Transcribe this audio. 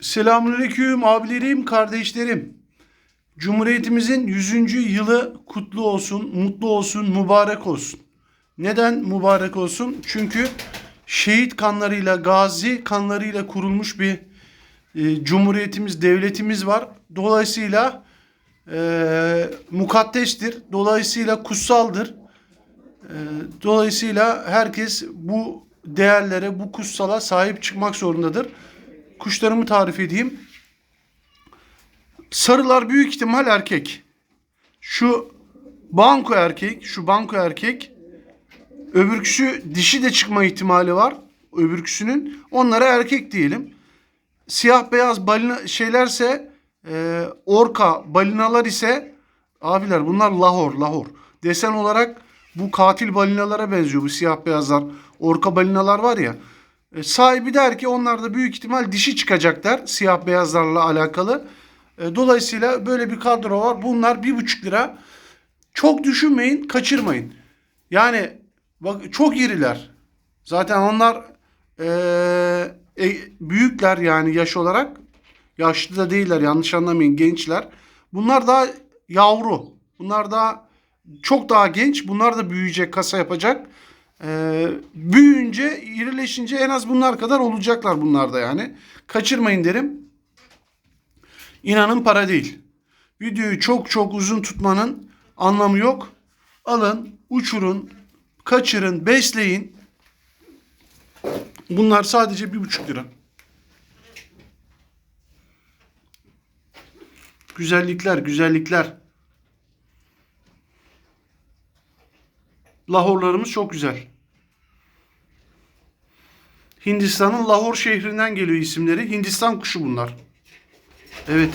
Selamünaleyküm abilerim, kardeşlerim. Cumhuriyetimizin 100. yılı kutlu olsun, mutlu olsun, mübarek olsun. Neden mübarek olsun? Çünkü şehit kanlarıyla, gazi kanlarıyla kurulmuş bir e, cumhuriyetimiz, devletimiz var. Dolayısıyla e, mukaddestir. Dolayısıyla kutsaldır. E, dolayısıyla herkes bu değerlere, bu kutsala sahip çıkmak zorundadır. Kuşlarımı tarif edeyim. Sarılar büyük ihtimal erkek. Şu banko erkek, şu banko erkek. Öbürküsü dişi de çıkma ihtimali var. Öbürküsünün. Onlara erkek diyelim. Siyah beyaz balina şeylerse e, orka balinalar ise abiler bunlar lahor lahor. Desen olarak bu katil balinalara benziyor bu siyah beyazlar. Orka balinalar var ya. E, sahibi der ki onlar da büyük ihtimal dişi çıkacaklar siyah beyazlarla alakalı. E, dolayısıyla böyle bir kadro var. Bunlar bir buçuk lira. Çok düşünmeyin, kaçırmayın. Yani bak çok iriler. Zaten onlar eee, e, büyükler yani yaş olarak. Yaşlı da değiller yanlış anlamayın gençler. Bunlar daha yavru. Bunlar daha çok daha genç. Bunlar da büyüyecek, kasa yapacak. Ee, büyüyünce, irileşince en az bunlar kadar olacaklar bunlar da yani. Kaçırmayın derim. İnanın para değil. Videoyu çok çok uzun tutmanın anlamı yok. Alın, uçurun, kaçırın, besleyin. Bunlar sadece bir buçuk lira. Güzellikler, güzellikler. Lahorlarımız çok güzel. Hindistan'ın Lahor şehrinden geliyor isimleri. Hindistan kuşu bunlar. Evet.